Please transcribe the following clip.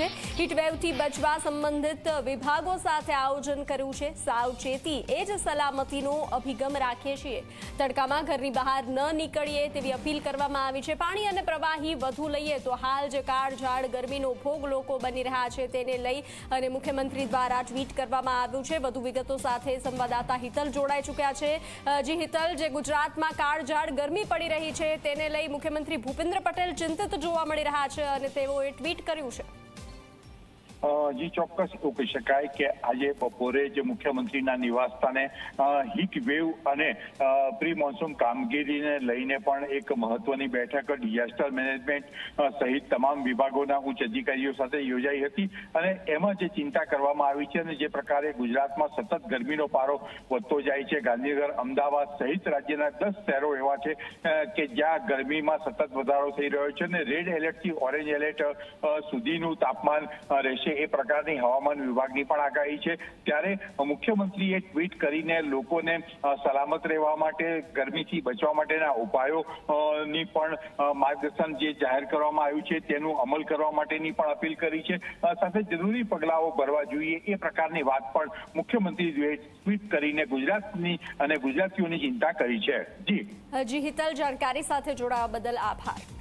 છે. હીટવેવથી બચવા સંબંધિત વિભાગો સાથે આયોજન કર્યું છે. સાવચેતી એ જ સલામતીનો અભિગમ રાખીએ છીએ. તડકામાં ઘરની બહાર ન નીકળીએ તેવી અપીલ કરવામાં આવી છે. પાણી અને પ્રવાહી વધુ લઈએ તો હાલ જે કાળઝાળ ગરમીનો ભોગ લોકો બની રહ્યા છે. તેને લઈ અને મુખ્યમંત્રી દ્વારા ટ્વીટ કરવામાં આવ્યું છે. વધુ વિગતો સાથે સંવાદદાતા હિતલ જોડાઈ ચૂક્યા છે. જે હિતલ, જે ગુજરાતમાં કાળઝાળ ગરમી પડી રહી છે, તેને લઈ મુખ્યમંત્રી ભૂપેન્દ્ર પટેલ ચિંતિત જોવા મળી રહ્યા છે અને તેઓએ ટ્વીટ કર્યું છે. જી ચોક્કસ એવું કહી શકાય કે આજે બપોરે જે મુખ્યમંત્રીના નિવાસ સ્થાને હીટ વેવ અને પ્રી મોન્સૂન કામગીરીને લઈને પણ એક મહત્વની બેઠક ડિઝાસ્ટર મેનેજમેન્ટ સહિત તમામ વિભાગોના ઉચ્ચ અધિકારીઓ સાથે યોજાઈ હતી અને એમાં જે ચિંતા કરવામાં આવી છે અને જે પ્રકારે ગુજરાતમાં સતત ગરમીનો પારો વધતો જાય છે ગાંધીનગર અમદાવાદ સહિત રાજ્યના દસ શહેરો એવા છે કે જ્યાં ગરમીમાં સતત વધારો થઈ રહ્યો છે અને રેડ એલર્ટથી ઓરેન્જ એલર્ટ સુધીનું તાપમાન અ, રહેશે એ પ્રકારની હવામાન વિભાગની પણ આગાહી છે. ત્યારે મુખ્યમંત્રીએ ટ્વીટ કરીને લોકોને સલામત રહેવા માટે, ગરમીથી બચવા માટેના ઉપાયો ની પણ માર્ગદર્શન જે જાહેર કરવામાં આવ્યું છે તેનું અમલ કરવા માટેની પણ અપીલ કરી છે. સાથે જરૂરી પગલાઓ ભરવા જોઈએ એ પ્રકારની વાત પણ મુખ્યમંત્રીએ ટ્વીટ કરીને ગુજરાતની અને ગુજરાતીઓની ચિંતા કરી છે. જી. જી, હિતલ જાણકારી સાથે જોડાવા બદલ આભાર.